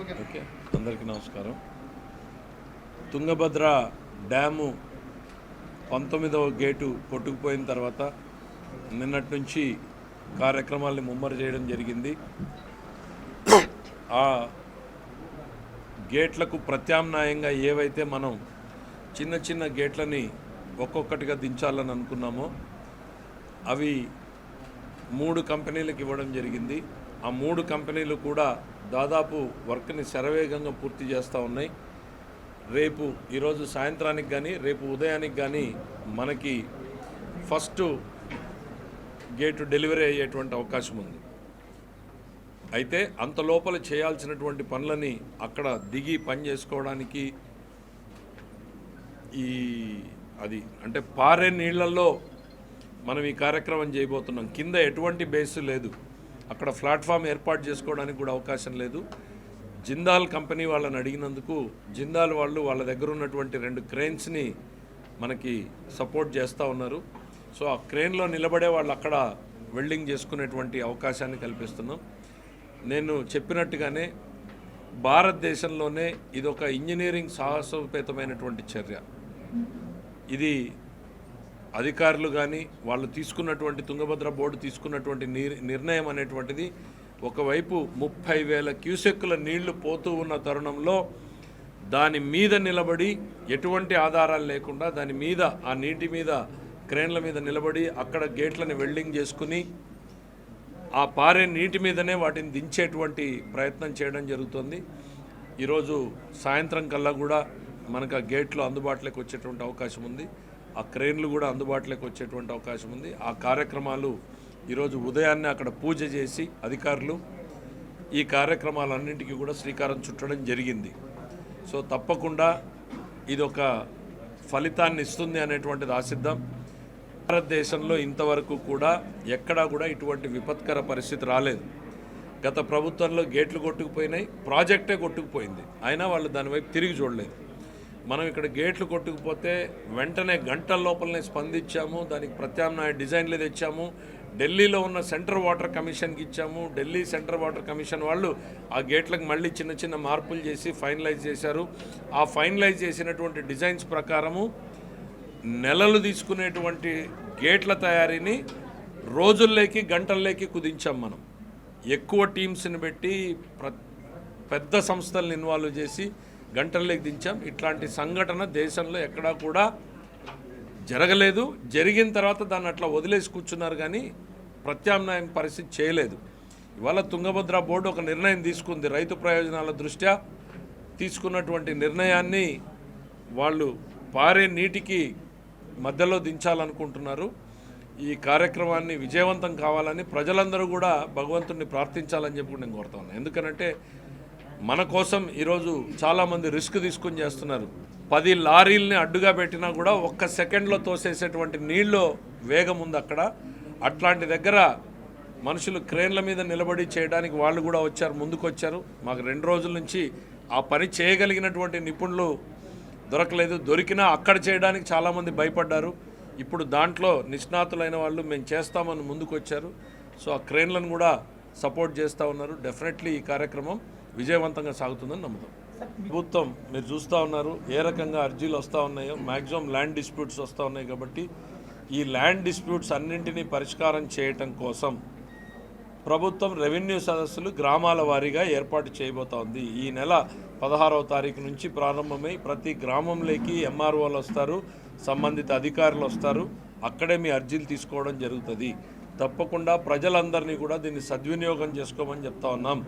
Okay. అందరికీ నమస్కారం. Tungabhadra dam పంతొమ్మిదవ గేటు కొట్టుకుపోయిన తర్వాత నిన్నటి నుంచి కార్యక్రమాల్ని ముమ్మరు చేయడం జరిగింది. ఆ గేట్లకు ప్రత్యామ్నాయంగా ఏవైతే మనం చిన్న చిన్న గేట్లని ఒక్కొక్కటిగా దించాలని అనుకున్నామో అవి మూడు కంపెనీలకు ఇవ్వడం జరిగింది. ఆ మూడు కంపెనీలు కూడా దాదాపు వర్క్ని శరవేగంగా పూర్తి చేస్తూ ఉన్నాయి. రేపు ఈరోజు సాయంత్రానికి కానీ రేపు ఉదయానికి కానీ మనకి ఫస్ట్ గేటు డెలివరీ అయ్యేటువంటి అవకాశం ఉంది. అయితే అంత లోపల చేయాల్సినటువంటి పనులని అక్కడ దిగి పని చేసుకోవడానికి ఈ అది అంటే పారే నీళ్ళలో మనం ఈ కార్యక్రమం చేయబోతున్నాం. కింద ఎటువంటి బేస్ లేదు. అక్కడ ప్లాట్ఫామ్ ఏర్పాటు చేసుకోవడానికి కూడా అవకాశం లేదు. జిందాల్ కంపెనీ వాళ్ళని అడిగినందుకు జిందాల్ వాళ్ళు వాళ్ళ దగ్గర ఉన్నటువంటి రెండు క్రెయిన్స్ని మనకి సపోర్ట్ చేస్తూ ఉన్నారు. సో ఆ క్రెయిన్లో నిలబడే వాళ్ళు అక్కడ వెల్డింగ్ చేసుకునేటువంటి అవకాశాన్ని కల్పిస్తున్నాం. నేను చెప్పినట్టుగానే భారతదేశంలోనే ఇది ఒక ఇంజనీరింగ్ సాహసోపేతమైనటువంటి చర్య. ఇది అధికారులు కానీ వాళ్ళు తీసుకున్నటువంటి తుంగభద్ర బోర్డు తీసుకున్నటువంటి నిర్- నిర్ణయం అనేటువంటిది ఒకవైపు ముప్పై వేల క్యూసెక్కుల నీళ్ళు పోతూ ఉన్న తరుణంలో దాని మీద నిలబడి ఎటువంటి ఆధారాలు లేకుండా దాని మీద ఆ నీటి మీద క్రేన్ల మీద నిలబడి అక్కడ గేట్లను వెల్డింగ్ చేసుకుని ఆ పారే నీటి మీదనే వాటిని దించేటువంటి ప్రయత్నం చేయడం జరుగుతుంది. ఈరోజు సాయంత్రం కల్లా కూడా మనకు ఆ గేట్లు అందుబాటులోకి వచ్చేటువంటి అవకాశం ఉంది. ఆ క్రేన్లు కూడా అందుబాటులోకి వచ్చేటువంటి అవకాశం ఉంది. ఆ కార్యక్రమాలు ఈరోజు ఉదయాన్నే అక్కడ పూజ చేసి అధికారులు ఈ కార్యక్రమాలన్నింటికీ కూడా శ్రీకారం చుట్టడం జరిగింది. సో తప్పకుండా ఇది ఒక ఫలితాన్ని ఇస్తుంది అనేటువంటిది ఆశిద్దాం. భారతదేశంలో ఇంతవరకు కూడా ఎక్కడా కూడా ఇటువంటి విపత్కర పరిస్థితి రాలేదు. గత ప్రభుత్వంలో గేట్లు కొట్టుకుపోయినాయి ప్రాజెక్టే కొట్టుకుపోయింది. అయినా వాళ్ళు దాని వైపు తిరిగి చూడలేదు. మనం ఇక్కడ గేట్లు కొట్టుకుపోతే వెంటనే గంటల లోపలనే స్పందించాము. దానికి ప్రత్యామ్నాయ డిజైన్లు తెచ్చాము. ఢిల్లీలో ఉన్న సెంట్రల్ వాటర్ కమిషన్కి ఇచ్చాము. ఢిల్లీ సెంట్రల్ వాటర్ కమిషన్ వాళ్ళు ఆ గేట్లకు మళ్ళీ చిన్న చిన్న మార్పులు చేసి ఫైనలైజ్ చేశారు. ఆ ఫైనలైజ్ చేసినటువంటి డిజైన్స్ ప్రకారము నెలలు తీసుకునేటువంటి గేట్ల తయారీని రోజుల్లోకి గంటల్లోకి కుదించాం మనం. ఎక్కువ టీమ్స్ని పెట్టి ప్ర పెద్ద సంస్థలను ఇన్వాల్వ్ చేసి గంటల్లోకి దించాం. ఇట్లాంటి సంఘటన దేశంలో ఎక్కడా కూడా జరగలేదు. జరిగిన తర్వాత దాన్ని అట్లా వదిలేసి కూర్చున్నారు కానీ ప్రత్యామ్నాయం పరిస్థితి చేయలేదు. ఇవాళ తుంగభద్ర బోర్డు ఒక నిర్ణయం తీసుకుంది. రైతు ప్రయోజనాల దృష్ట్యా తీసుకున్నటువంటి నిర్ణయాన్ని వాళ్ళు పారే నీటికి మధ్యలో దించాలనుకుంటున్నారు. ఈ కార్యక్రమాన్ని విజయవంతం కావాలని ప్రజలందరూ కూడా భగవంతుడిని ప్రార్థించాలని చెప్పి నేను కోరుతా ఉన్నాను ఎందుకనంటే మన కోసం ఈరోజు చాలామంది రిస్క్ తీసుకుని చేస్తున్నారు. పది లారీల్ని అడ్డుగా పెట్టినా కూడా ఒక్క సెకండ్లో తోసేసేటువంటి నీళ్ళు వేగం ఉంది అక్కడ. అట్లాంటి దగ్గర మనుషులు క్రేన్ల మీద నిలబడి చేయడానికి వాళ్ళు కూడా వచ్చారు ముందుకొచ్చారు. మాకు రెండు రోజుల నుంచి ఆ పని చేయగలిగినటువంటి నిపుణులు దొరకలేదు. దొరికినా అక్కడ చేయడానికి చాలామంది భయపడ్డారు. ఇప్పుడు దాంట్లో నిష్ణాతులైన వాళ్ళు మేము చేస్తామని ముందుకొచ్చారు. సో ఆ క్రేన్లను కూడా సపోర్ట్ చేస్తూ ఉన్నారు. డెఫినెట్లీ ఈ కార్యక్రమం విజయవంతంగా సాగుతుందని నమ్ముతాం. ప్రభుత్వం మీరు చూస్తూ ఉన్నారు ఏ రకంగా అర్జీలు వస్తూ ఉన్నాయో మ్యాక్సిమం ల్యాండ్ డిస్ప్యూట్స్ వస్తూ ఉన్నాయి కాబట్టి ఈ ల్యాండ్ డిస్ప్యూట్స్ అన్నింటినీ పరిష్కారం చేయటం కోసం ప్రభుత్వం రెవెన్యూ సదస్సులు గ్రామాల వారీగా ఏర్పాటు చేయబోతోంది. ఈ నెల పదహారవ తారీఖు నుంచి ప్రారంభమై ప్రతి గ్రామంలోకి ఎంఆర్ఓలు వస్తారు సంబంధిత అధికారులు వస్తారు అక్కడే మీ అర్జీలు తీసుకోవడం జరుగుతుంది. తప్పకుండా ప్రజలందరినీ కూడా దీన్ని సద్వినియోగం చేసుకోమని చెప్తా ఉన్నాం.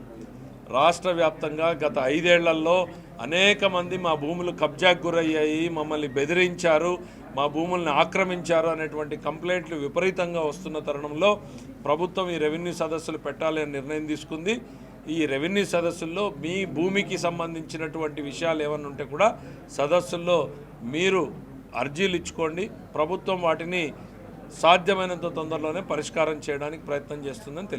రాష్ట్ర వ్యాప్తంగా గత ఐదేళ్ళలో అనేక మంది మా భూములు కబ్జాకు గురయ్యాయి మమ్మల్ని బెదిరించారు మా భూముల్ని ఆక్రమించారు అనేటువంటి కంప్లైంట్లు విపరీతంగా వస్తున్న తరుణంలో ప్రభుత్వం ఈ రెవెన్యూ సదస్సులు పెట్టాలి అని నిర్ణయం తీసుకుంది. ఈ రెవెన్యూ సదస్సుల్లో మీ భూమికి సంబంధించినటువంటి విషయాలు ఏమన్నా ఉంటే కూడా సదస్సుల్లో మీరు అర్జీలు ఇచ్చుకోండి. ప్రభుత్వం వాటిని సాధ్యమైనంత తొందరలోనే పరిష్కారం చేయడానికి ప్రయత్నం చేస్తుందని తెలియదు